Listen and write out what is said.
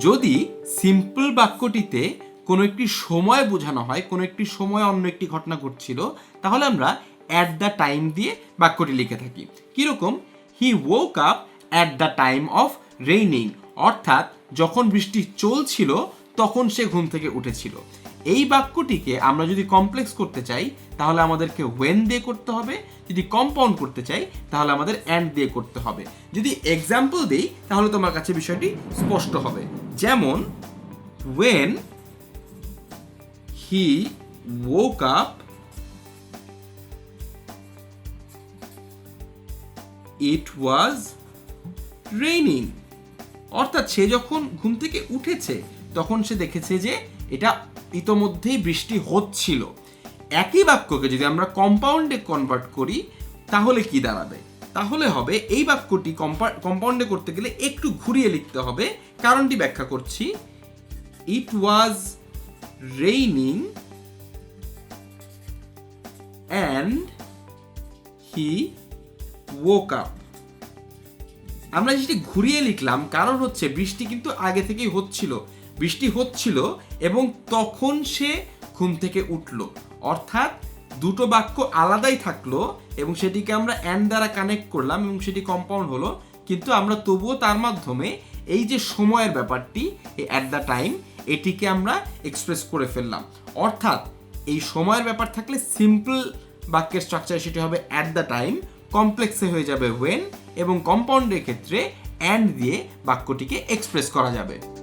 যদি সিম্পল বাক্যটিতে কোনো একটি সময় বোঝানো হয়, কোনো একটি সময় অন্য একটি ঘটনা ঘটছিল, তাহলে আমরা অ্যাট দ্য টাইম দিয়ে বাক্যটি লিখে থাকি। কীরকম? He woke up at the time of raining অর্থাৎ যখন বৃষ্টি চলছিল, তখন সে ঘুম থেকে উঠেছিল। এই বাক্যটিকে আমরা যদি কমপ্লেক্স করতে চাই, তাহলে আমাদেরকে ওয়েন দিয়ে করতে হবে। যদি কম্পাউন্ড করতে চাই, তাহলে আমাদের অ্যান্ড দিয়ে করতে হবে। যদি এক্সাম্পল দিই, তাহলে তোমার কাছে বিষয়টি স্পষ্ট হবে। যেমন when he woke up it was raining অর্থাৎ সে যখন ঘুম থেকে উঠেছে, তখন সে দেখেছে যে এটা ইতোমধ্যেই বৃষ্টি হচ্ছিল। একই বাক্যকে যদি আমরা কম্পাউন্ডে কনভার্ট করি, তাহলে কি দাঁড়াবে? তাহলে হবে এই বাক্যটি কম্পাউন্ডে করতে গেলে একটু ঘুরিয়ে লিখতে হবে। কারণটি ব্যাখ্যা করছি। It was raining and he woke up. আমরা যেটি ঘুরিয়ে লিখলাম, কারণ হচ্ছে বৃষ্টি কিন্তু আগে থেকেই হচ্ছিল। বৃষ্টি হচ্ছিল এবং তখন সে ঘুম থেকে উঠল। অর্থাৎ দুটো বাক্য আলাদাই থাকল এবং সেটিকে আমরা অ্যান্ড দ্বারা কানেক্ট করলাম এবং সেটি কম্পাউন্ড হলো। কিন্তু আমরা তবুও তার মাধ্যমে এই যে সময়ের ব্যাপারটি অ্যাট দ্য টাইম এটিকে আমরা এক্সপ্রেস করে ফেললাম। অর্থাৎ এই সময়ের ব্যাপার থাকলে সিম্পল বাক্যের স্ট্রাকচার সেটি হবে অ্যাট দ্য টাইম কমপ্লেক্সে হয়ে যাবে ওয়েন এবং কম্পাউন্ডের ক্ষেত্রে অ্যান্ড দিয়ে বাক্যটিকে এক্সপ্রেস করা যাবে।